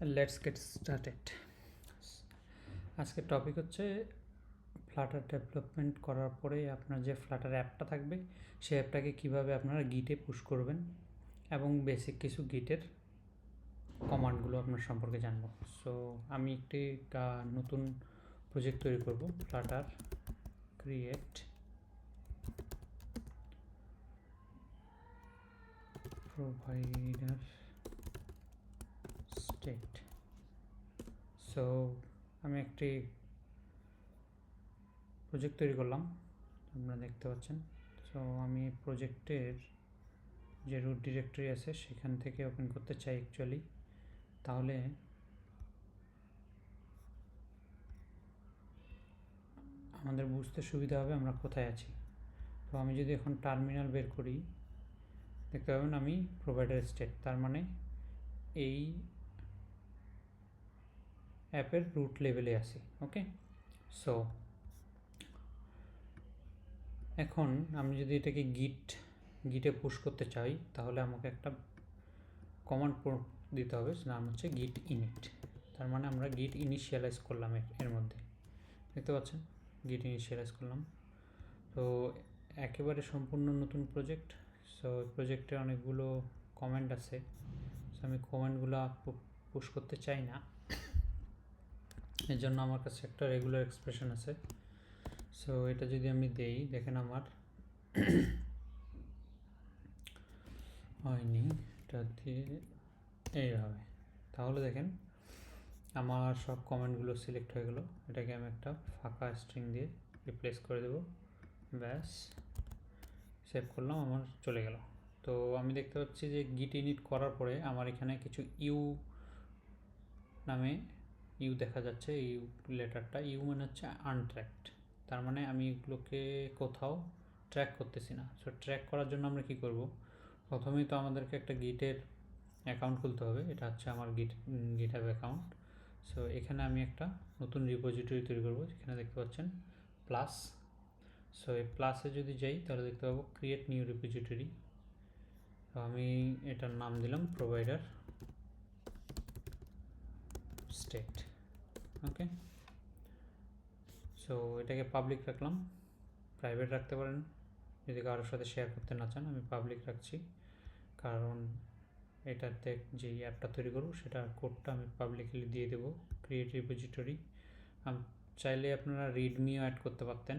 Let's get started আজকের topic হচ্ছে Flutter development করার পরে আপনার যে ফ্লাটার অ্যাপটা থাকবে সেই অ্যাপটাকে কীভাবে আপনারা গিটে পুশ করবেন এবং বেসিক কিছু গিটের কমান্ডগুলো আপনার সম্পর্কে জানব। সো আমি একটি নতুন প্রজেক্ট তৈরি করব Flutter create provider state so আমি একটি প্রজেক্ট তৈরি করলাম, আপনারা দেখতে পাচ্ছেন। সো আমি প্রজেক্টের যে রুট ডিরেক্টরি আছে, সেখান থেকে ওপেন করতে চাই অ্যাকচুয়ালি তাহলে আমাদের বুঝতে সুবিধা হবে আমরা কোথায় আছি। তো আমি যদি এখন টার্মিনাল বের করি, দেখতে পাবেন আমি প্রোভাইডার স্টেট তার মানে এই অ্যাপের রুট লেভেলে আছি ওকে সো এখন আমি যদি এটাকে গিট গিটে পুশ করতে চাই, তাহলে আমাকে একটা কমান্ড দিতে হবে নাম হচ্ছে গিট ইনিট তার মানে আমরা গিট ইনিশিয়ালাইজ করলাম এর- এর মধ্যে। দেখতে পাচ্ছেন? গিট ইনিশিয়ালাইজ করলাম। তো, একেবারে সম্পূর্ণ নতুন প্রজেক্ট সো প্রজেক্টে অনেকগুলো কমেন্ট আছে। সো আমি কমেন্টগুলো পুশ করতে চাই না। এর জন্য আমার কাছে একটা রেগুলার এক্সপ্রেশন আছে। সো এটা যদি আমি দেই, দেখেন আমার। হয়নি, এটা দিয়ে এইভাবে। তাহলে দেখেন, আমার সব কমেন্টগুলো সিলেক্ট হয়ে গেলো। এটাকে আমি একটা ফাঁকা স্ট্রিং দিয়ে রিপ্লেস করে দেবো। ব্যাস সেভ করলাম, আমার চলে গেল। তো আমি দেখতে পাচ্ছি যে গিট ইনিট করার পরে আমার এখানে কিছু ইউ নামে ইউ দেখা যাচ্ছে, ইউ লেটারটা, ইউ মানে হচ্ছে আনট্র্যাক্ট তার মানে আমি এগুলোকে কোথাও ট্র্যাক করতেছি না। সো ট্র্যাক করার জন্য আমরা কি করব? প্রথমেই তো আমাদেরকে একটা গিটের অ্যাকাউন্ট খুলতে হবে। এটা হচ্ছে আমার গিট গিট অ্যাকাউন্ট সো এখানে আমি একটা নতুন রিপোজিটরি তৈরি করব। যেখানে দেখতে পাচ্ছেন প্লাস সো এই প্লাসে যদি যাই, তাহলে দেখতে পাবো ক্রিয়েট নিউ রিপোজিটরি আমি এটার নাম দিলাম প্রোভাইডার স্টেট ওকে সো এটাকে পাবলিক রাখলাম। প্রাইভেট রাখতে পারেন। যদি কারোর সাথে শেয়ার করতে না চান, আমি পাবলিক রাখছি। কারণ এটাতে যে অ্যাপটা তৈরি করব, সেটা কোডটা আমি পাবলিকলি দিয়ে দেবো। ক্রিয়েট রিপোজিটরি চাইলে আপনারা রিডমিও অ্যাড করতে পারতেন।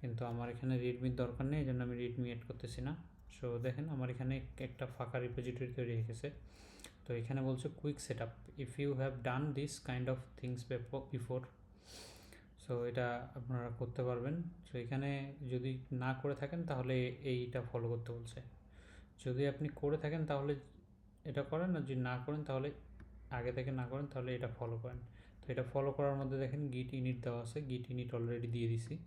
কিন্তু আমার এখানে রিডমির দরকার নেই এই জন্য আমি রিডমি অ্যাড করতেছি না। সো দেখেন, আমার এখানে একটা ফাঁকা রিপোজিটরি তৈরি হয়ে গেছে। তো এখানে বলছে quick set up if you have done this kind of things before so এটা আপনারা করতে পারবেন। সো এখানে যদি না করে থাকেন, তাহলে এইটা ফলো করতে বলছে। যদি আপনি করে থাকেন, তাহলে এটা করেন, আর যদি না করেন, তাহলে আগে থেকে না করেন, তাহলে এটা ফলো করেন। তো এটা ফলো করার মধ্যে দেখেন গিট ইনিট দেওয়া আছে। গিট ইনিট অলরেডি দিয়ে দিছি।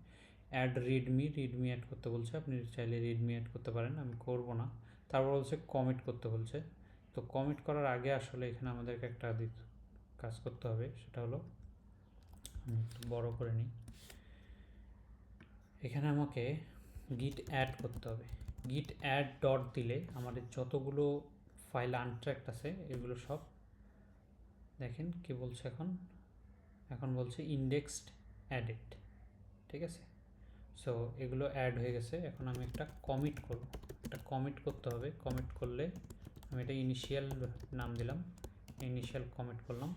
অ্যাড রিডমি রিডমি অ্যাড করতে বলছে। আপনি চাইলে রিডমি অ্যাড করতে পারেন, আমি করব না। তারপর বলছে কমিট করতে বলছে। তো কমিট করার আগে আসলে এখানে আমাদেরকে একটা কাজ করতে হবে, সেটা হলো আমি একটু বড় করে নিই। এখানে আমাকে গিট অ্যাড করতে হবে। গিট অ্যাড ডট দিলে আমাদের যতগুলো ফাইল আনট্র্যাক্ট আছে, এগুলো সব দেখেন কি বলছে এখন? এখন বলছে ইন্ডেক্সড অ্যাডেড ঠিক আছে? সো এগুলো অ্যাড হয়ে গেছে, এখন আমি একটা কমিট করব। একটা কমিট করতে হবে কমিট করলে আমি এটা ইনিশিয়াল নাম দিলাম ইনিশিয়াল কমিট করলাম।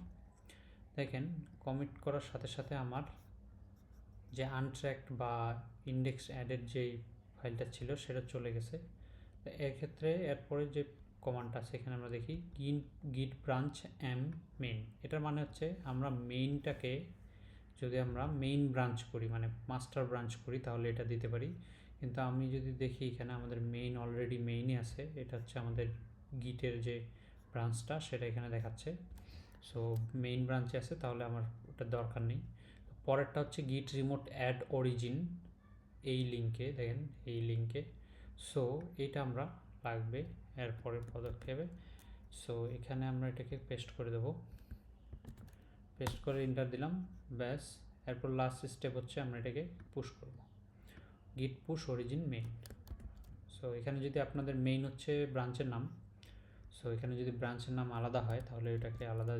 দেখেন কমিট করার সাথে সাথে আমার যে আনট্র্যাক্ট বা ইন্ডেক্স অ্যাডের যে ফাইলটা ছিল, সেটা চলে গেছে। এক্ষেত্রে এরপরে যে কমান্ডটা আছে, এখানে আমরা দেখি গিন গিট ব্রাঞ্চ এম মেইন এটার মানে হচ্ছে আমরা মেইনটাকে যদি আমরা মেইন ব্রাঞ্চ করি মানে মাস্টার ব্রাঞ্চ করি, তাহলে এটা দিতে পারি। কিন্তু আমি যদি দেখি এখানে আমাদের মেইন অলরেডি মেইনই আছে, এটা হচ্ছে আমাদের গিটের যে ব্রাঞ্চটা সেটা এখানে দেখাচ্ছে। সো মেইন ব্রাঞ্চে আছে, তাহলে আমার ওটা দরকার নেই। পরেরটা হচ্ছে গিট রিমোট অ্যাড অরিজিন, এই লিঙ্কে দেখেন, এই লিঙ্কে সো এটা আমরা লাগবে এরপরের পদক্ষেপে। সো এখানে আমরা এটাকে পেস্ট করে দেবো। পেস্ট করে ইন্টার দিলাম, ব্যাস। এরপর লাস্ট স্টেপ হচ্ছে আমরা এটাকে পুশ করব। গিট পুশ অরিজিন মেইন সো এখানে যদি আপনাদের মেইন হচ্ছে ব্রাঞ্চের নাম সো এখানে যদি ব্রাঞ্চের নাম আলাদা হয়, তাহলে এটাকে আলাদা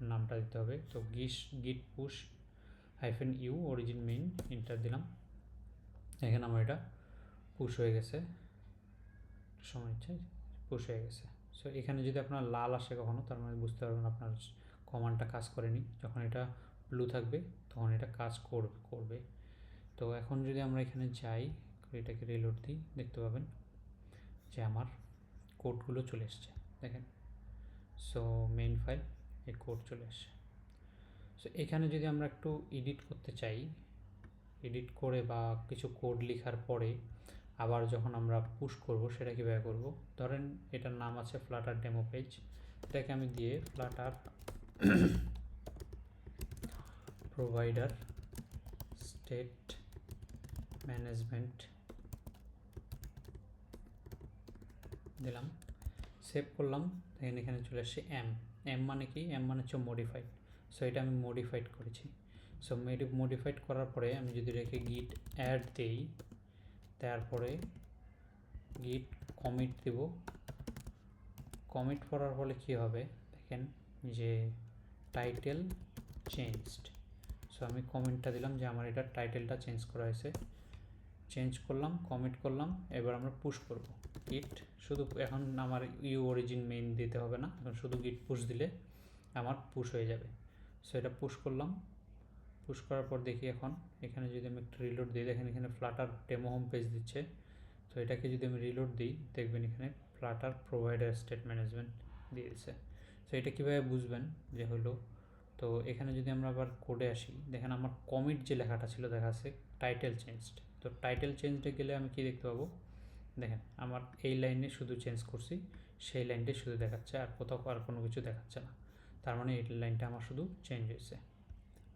নামটা দিতে হবে। তো geese git, push hyphen u origin main enter দিলাম। এখানে আমার এটা পুশ হয়ে গেছে। সময় ইচ্ছে পুশ হয়ে গেছে। সো এখানে যদি আপনার লাল আসে কখনো, তার মানে বুঝতে পারবেন আপনার কমান্ডটা কাজ করেনি। যখন এটা ব্লু থাকবে, তখন এটা কাজ করবে করবে। তো এখন যদি আমরা এখানে যাই, এটাকে রিলোড দিই, দেখতে পাবেন যে আমার কোডগুলো চলে এসছে, দেখেন। সো মেইন ফাইল এই কোড চলে আসছে সো এখানে যদি আমরা একটু এডিট করতে চাই এডিট করে বা কিছু কোড লেখার পরে আবার যখন আমরা পুশ করব, সেটা কীভাবে করব? ধরেন এটার নাম আছে ফ্লাটার ডেমো পেজ এটাকে আমি দিয়ে ফ্লাটার প্রোভাইডার স্টেট ম্যানেজমেন্ট দিলাম সেভ করলাম দেখেন এখানে চলে আসছে এম এম মানে কি? এম মানে হচ্ছে মডিফাইড সো এটা আমি মডিফাইড করেছি। সো মডিফাইড করার পরে আমি যদি রেখে গিট অ্যাড দিই, তারপরে গিট কমিট দেব। কমিট করার ফলে কী হবে? দেখেন যে টাইটেল চেঞ্জড সো আমি কমেন্টটা দিলাম যে আমার এটা টাইটেলটা চেঞ্জ করা হয়েছে। চেঞ্জ করলাম কমিট করলাম, এবার আমরা পুশ করব। গিট শুধু এখন আমার ইউ অরিজিন মেইন দিতে হবে না, এখন শুধু গিট পুশ দিলে আমার পুশ হয়ে যাবে। সো এটা পুশ করলাম। পুশ করার পর দেখি এখন, এখানে যদি আমি একটা রিলোড দিই, দেখেন এখানে ফ্লাটার ডেমো হোম পেজ দিচ্ছে। তো এটাকে যদি আমি রিলোড দিই, দেখবেন এখানে ফ্লাটার প্রোভাইডার স্টেট ম্যানেজমেন্ট দিয়ে দিচ্ছে তো এটা কীভাবে বুঝবেন যে হলো, তো এখানে যদি আমরা আবার কোডে আসি, দেখেন আমার কমিট যে লেখাটা ছিল, দেখা আছে টাইটেল চেঞ্জড তো টাইটেল চেঞ্জডে গেলে আমি কি দেখতে পাবো? দেখেন, আমার এই লাইনে শুধু চেঞ্জ করছি, সেই লাইনটাই শুধু দেখাচ্ছে, আর কোথাও আর কোনো কিছু দেখাচ্ছে না। তার মানে এই লাইনটা আমার শুধু চেঞ্জ হয়েছে।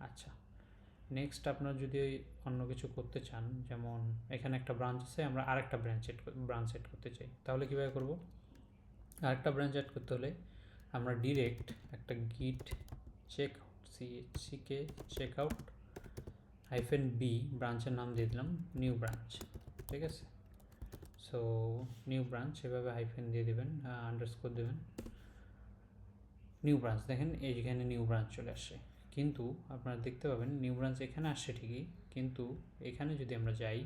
আচ্ছা নেক্সট আপনার যদি অন্য কিছু করতে চান, যেমন এখানে একটা ব্রাঞ্চ আছে, আমরা আরেকটা ব্রাঞ্চ এড ব্রাঞ্চ এড করতে চাই। তাহলে কীভাবে করব? আরেকটা ব্রাঞ্চ এড করতে হলে আমরা ডিরেক্ট একটা গিট চেক আউট সিকে চেক আউট হাইফেন বি ব্রাঞ্চের নাম দিয়ে দিলাম নিউ ব্রাঞ্চ ঠিক আছে? সো নিউ ব্রাঞ্চ এভাবে হাইফেন দিয়ে দেবেন আন্ডারস্কোর দেবেন। নিউ ব্রাঞ্চ দেখেন এইখানে নিউ ব্রাঞ্চ চলে আসে। কিন্তু আপনারা দেখতে পাবেন নিউ ব্রাঞ্চ এখানে আসছে ঠিকই, কিন্তু এখানে যদি আমরা যাই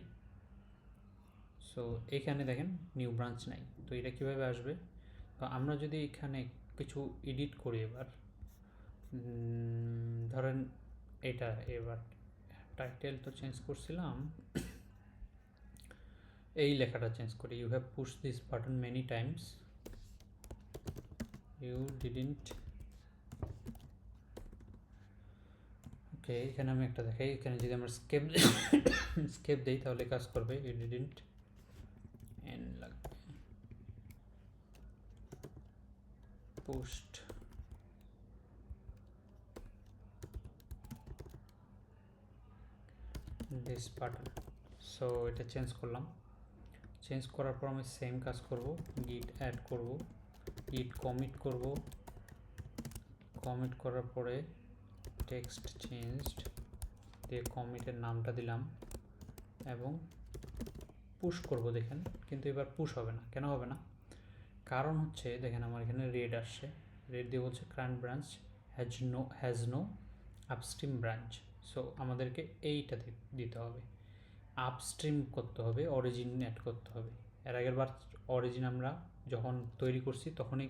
সো এখানে দেখেন নিউ ব্রাঞ্চ নাই। তো এটা কীভাবে আসবে? তো আমরা যদি এখানে কিছু এডিট করি এবার ধরেন এটা এবার। টাইটেল তো চেঞ্জ করছিলাম। এই লেখাটা চেঞ্জ করি। You have push this button many times you didn't okay এখানে আমি একটা দেখাই। এখানে যদি আমরা স্কেপ স্কেপ দিই, তাহলে কাজ করবে। ইউ ডিডেন্ট এন লাগবে পোস্ট দিস বাটন সো এটা চেঞ্জ করলাম। চেঞ্জ করার পর আমি সেম কাজ করব। গিট অ্যাড করব। গিট কমিট করব। কমিট করার পরে টেক্সট চেঞ্জড দিয়ে কমিটের নামটা দিলাম। এবং পুশ করব, দেখেন। কিন্তু এবার পুশ হবে না। কেন হবে না? কারণ হচ্ছে, দেখেন আমার এখানে রেড আসছে। রেড দিয়ে বলছে current branch has no has no upstream branch so আমাদেরকে এইটা দিতে হবে। আপস্ট্রিম করতে হবে অরিজিন অ্যাড করতে হবে। এর আগের বার অরিজিন আমরা যখন তৈরি করছি, তখনই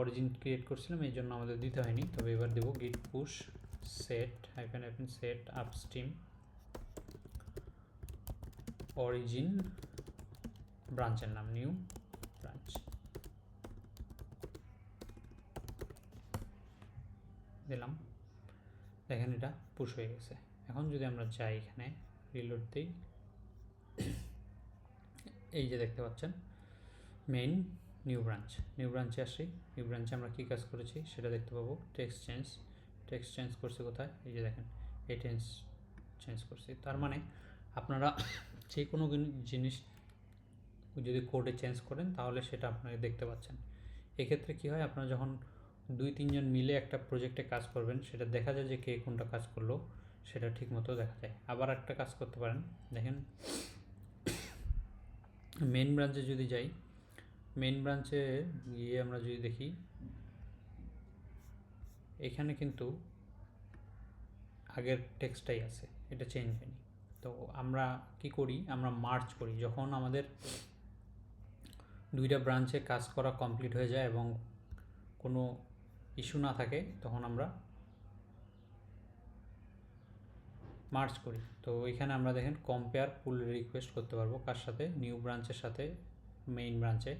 অরিজিন ক্রিয়েট করছিলাম, এই জন্য আমাদের দিতে হয়নি। তবে এবার দেবো git push set hyphen hyphen set upstream origin ব্রাঞ্চের নাম নিউ ব্রাঞ্চ দিলাম। দেখেন এটা পুশ হয়ে গেছে। এখন যদি আমরা যাই এখানে রিলোড দিই। এই যে দেখতে পাচ্ছেন মেইন নিউ ব্রাঞ্চ নিউ ব্রাঞ্চে আসি। নিউ ব্রাঞ্চে আমরা কী কাজ করেছি? সেটা দেখতে পাবো। টেক্সট চেঞ্জ টেক্সট চেঞ্জ করছি কোথায়? এই যে দেখেন, এই টেন্স চেঞ্জ করছি। তার মানে আপনারা যে কোনো জিনিস যদি কোডে চেঞ্জ করেন, তাহলে সেটা আপনাকে দেখতে পাচ্ছেন। এক্ষেত্রে কী হয়? আপনারা যখন দুই তিনজন মিলে একটা প্রজেক্টে কাজ করবেন, সেটা দেখা যায় যে কে কোনটা কাজ করল, সেটা ঠিক মতো দেখা যায়। আবার একটা কাজ করতে পারেন, দেখেন। মেন ব্রাঞ্চে যদি যাই মেন ব্রাঞ্চে গিয়ে আমরা যদি দেখি, এখানে কিন্তু আগের টেক্সটটাই আছে, এটা চেঞ্জ হয়নি। তো আমরা কি করি, আমরা মার্চ করি, যখন আমাদের দুইটা ব্রাঞ্চে কাজ করা কমপ্লিট হয়ে যায় এবং কোনো ইস্যু না থাকে, তখন আমরা মার্চ করি। তো এখানে আমরা দেখেন কম্পেয়ার পুল রিকোয়েস্ট করতে পারব কার সাথে? নিউ ব্রাঞ্চের সাথে মেইন ব্রাঞ্চে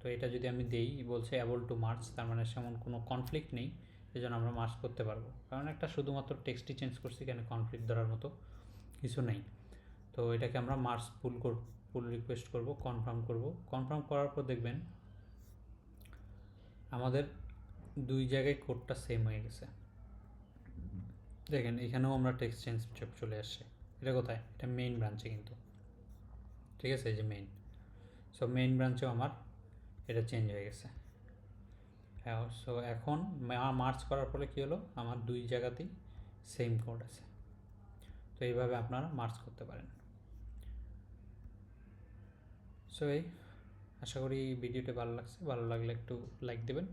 তো এটা যদি আমি দেই, বলছে অ্যাবল টু মার্চ তার মানে সেমন কোনো কনফ্লিক্ট নেই এই জন্য আমরা মার্চ করতে পারব। কারণ একটা শুধুমাত্র টেক্সটই চেঞ্জ করছি এখানে কনফ্লিক্ট ধরার মতো কিছু নেই। তো এটাকে আমরা মার্চ পুল কর পুল রিকোয়েস্ট করব কনফার্ম করব। কনফার্ম করার পর দেখবেন আমাদের দুই জায়গায় কোডটা সেম হয়ে গেছে। দেখেন, এখানেও আমরা টেক্সট চেঞ্জ চলে আসছে। এটা কোথায়? এটা মেইন ব্রাঞ্চে কিন্তু। ঠিক আছে? এই যে মেইন সো মেইন ব্রাঞ্চেও আমার এটা চেঞ্জ হয়ে গেছে। হ্যাঁ সো এখন মার্চ করার পরে কী হলো? আমার দুই জায়গাতেই সেম কোড আছে। তো এইভাবে আপনারা মার্চ করতে পারেন। সো এই আশা করি ভিডিওটি ভালো লাগছে। ভালো লাগলে একটু লাইক দেবেন।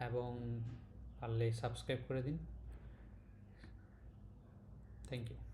এবং পারলে সাবস্ক্রাইব করে দিন। Thank you